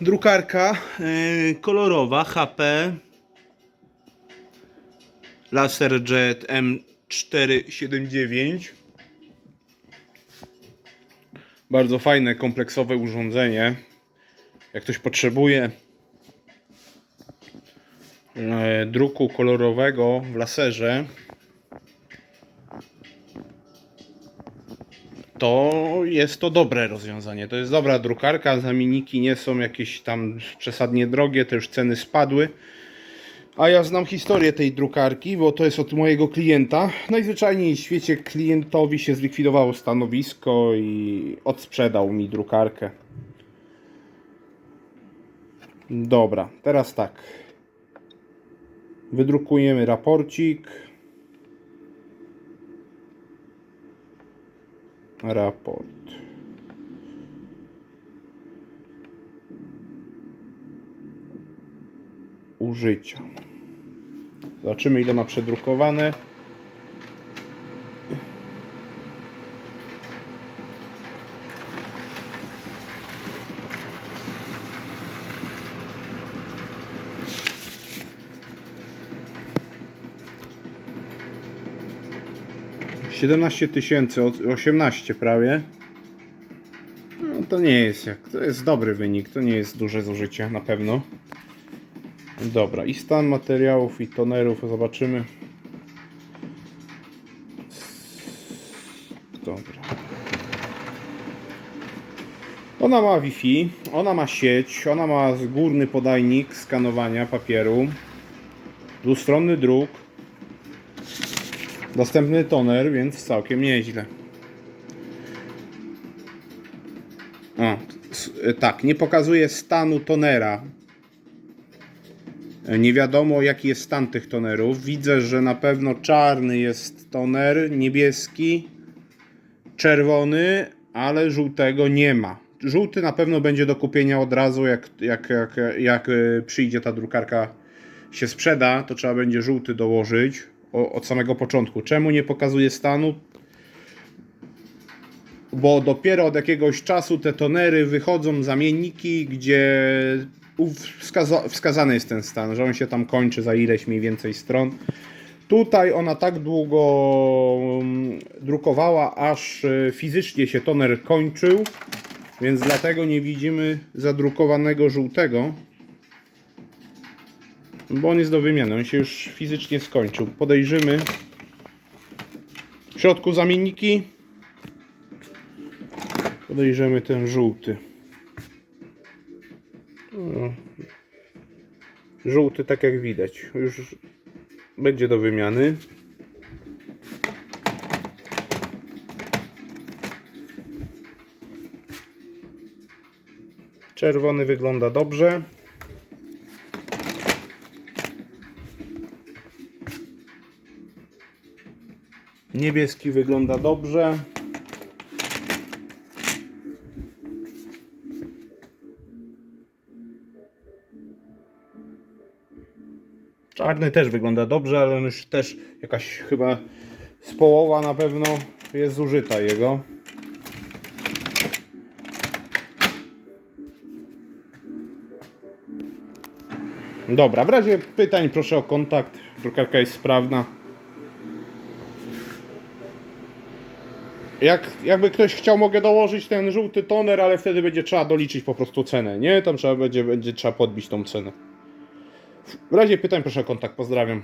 Drukarka e, kolorowa HP LaserJet M479 Bardzo fajne, kompleksowe urządzenie. Jak ktoś potrzebuje e, druku kolorowego w laserze, to jest to dobre rozwiązanie. To jest dobra drukarka. Zamienniki nie są jakieś tam przesadnie drogie, te już ceny spadły. A ja znam historię tej drukarki, bo to jest od mojego klienta. Najzwyczajniej w świecie klientowi się zlikwidowało stanowisko i odsprzedał mi drukarkę. Dobra, teraz tak. Wydrukujemy raporcik. Raport. Użycia. Zobaczymy ile ma przedrukowane. Siedemnaście tysięcy, od- 18 prawie. No to nie jest jak, to jest dobry wynik, to nie jest duże zużycie na pewno. Dobra, i stan materiałów i tonerów zobaczymy. Dobra. Ona ma Wi-Fi, ona ma sieć, ona ma górny podajnik skanowania papieru, dwustronny druk, dostępny toner, więc całkiem nieźle. O, s- tak, nie pokazuje stanu tonera. Nie wiadomo jaki jest stan tych tonerów. Widzę, że na pewno czarny jest toner, niebieski, czerwony, ale żółtego nie ma. Żółty na pewno będzie do kupienia od razu, jak, jak, jak, jak y, przyjdzie ta drukarka się sprzeda, to trzeba będzie żółty dołożyć od samego początku. Czemu nie pokazuje stanu? Bo dopiero od jakiegoś czasu te tonery wychodzą zamienniki, gdzie wskaza wskazany jest ten stan, że on się tam kończy za ileś mniej więcej stron. Tutaj ona tak długo mm, drukowała, aż y, fizycznie się toner kończył, więc dlatego nie widzimy zadrukowanego żółtego. Bo on jest do wymiany, on się już fizycznie skończył. Podejrzymy. W środku zamienniki. Podejrzymy ten żółty. Żółty, tak jak widać, już będzie do wymiany. Czerwony wygląda dobrze. Niebieski wygląda dobrze. Czarny też wygląda dobrze, ale on już też jakaś chyba z połowa na pewno jest zużyta jego. Dobra, w razie pytań proszę o kontakt. Drukarka jest sprawna. Jak, jakby ktoś chciał, mogę dołożyć ten żółty toner, ale wtedy będzie trzeba doliczyć po prostu cenę, nie? Tam trzeba będzie, będzie trzeba podbić tą cenę. W razie pytań proszę o kontakt. Pozdrawiam.